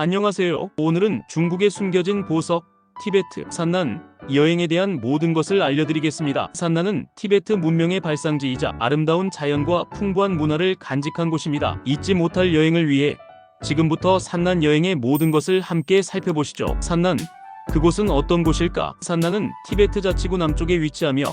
안녕하세요. 오늘은 중국에 숨겨진 보석, 티베트, 산난, 여행에 대한 모든 것을 알려드리겠습니다. 산난은 티베트 문명의 발상지이자 아름다운 자연과 풍부한 문화를 간직한 곳입니다. 잊지 못할 여행을 위해 지금부터 산난 여행의 모든 것을 함께 살펴보시죠. 산난, 그곳은 어떤 곳일까? 산난은 티베트 자치구 남쪽에 위치하며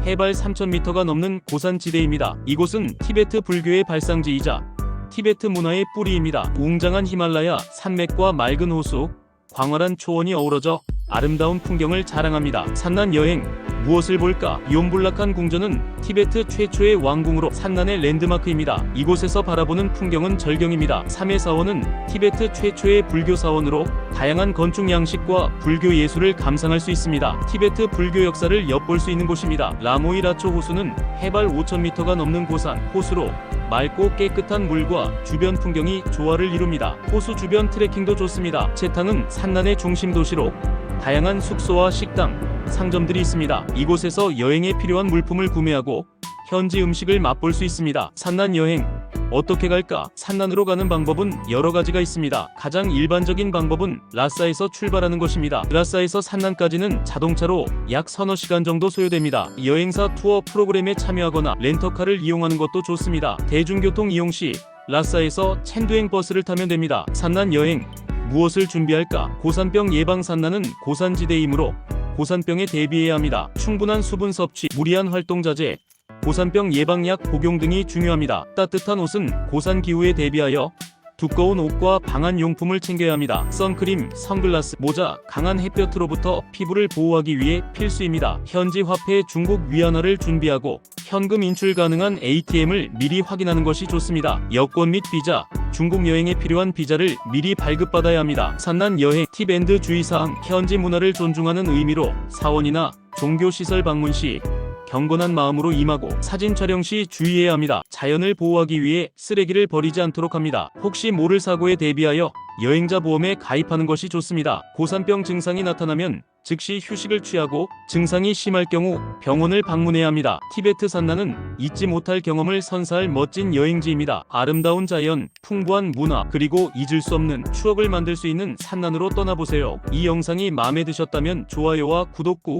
해발 3,000m가 넘는 고산지대입니다. 이곳은 티베트 불교의 발상지이자 티베트 문화의 뿌리입니다. 웅장한 히말라야 산맥과 맑은 호수, 광활한 초원이 어우러져 아름다운 풍경을 자랑합니다. 산난 여행 무엇을 볼까? 욘불락한 궁전은 티베트 최초의 왕궁으로 산난의 랜드마크입니다. 이곳에서 바라보는 풍경은 절경입니다. 3회 사원은 티베트 최초의 불교 사원으로 다양한 건축 양식과 불교 예술을 감상할 수 있습니다. 티베트 불교 역사를 엿볼 수 있는 곳입니다. 라모이라초 호수는 해발 5,000m가 넘는 고산 호수로 맑고 깨끗한 물과 주변 풍경이 조화를 이룹니다. 호수 주변 트레킹도 좋습니다. 채탕은 산난의 중심 도시로 다양한 숙소와 식당, 상점들이 있습니다. 이곳에서 여행에 필요한 물품을 구매하고 현지 음식을 맛볼 수 있습니다. 산난 여행 어떻게 갈까? 산난으로 가는 방법은 여러 가지가 있습니다. 가장 일반적인 방법은 라싸에서 출발하는 것입니다. 라싸에서 산난까지는 자동차로 약 서너 시간 정도 소요됩니다. 여행사 투어 프로그램에 참여하거나 렌터카를 이용하는 것도 좋습니다. 대중교통 이용 시 라싸에서 챈두행 버스를 타면 됩니다. 산난 여행 무엇을 준비할까? 고산병 예방 산난은 고산지대이므로 고산병에 대비해야 합니다. 충분한 수분 섭취, 무리한 활동 자제, 고산병 예방약 복용 등이 중요합니다. 따뜻한 옷은 고산 기후에 대비하여 두꺼운 옷과 방한 용품을 챙겨야 합니다. 선크림, 선글라스, 모자, 강한 햇볕으로부터 피부를 보호하기 위해 필수입니다. 현지 화폐 중국 위안화를 준비하고 현금 인출 가능한 ATM을 미리 확인하는 것이 좋습니다. 여권 및 비자, 중국 여행에 필요한 비자를 미리 발급받아야 합니다. 산난 여행 팁 앤드 주의사항 현지 문화를 존중하는 의미로 사원이나 종교시설 방문 시 경건한 마음으로 임하고 사진 촬영 시 주의해야 합니다. 자연을 보호하기 위해 쓰레기를 버리지 않도록 합니다. 혹시 모를 사고에 대비하여 여행자 보험에 가입하는 것이 좋습니다. 고산병 증상이 나타나면 즉시 휴식을 취하고 증상이 심할 경우 병원을 방문해야 합니다. 티베트 산나는 잊지 못할 경험을 선사할 멋진 여행지입니다. 아름다운 자연, 풍부한 문화, 그리고 잊을 수 없는 추억을 만들 수 있는 산난으로 떠나보세요. 이 영상이 마음에 드셨다면 좋아요와 구독 꾹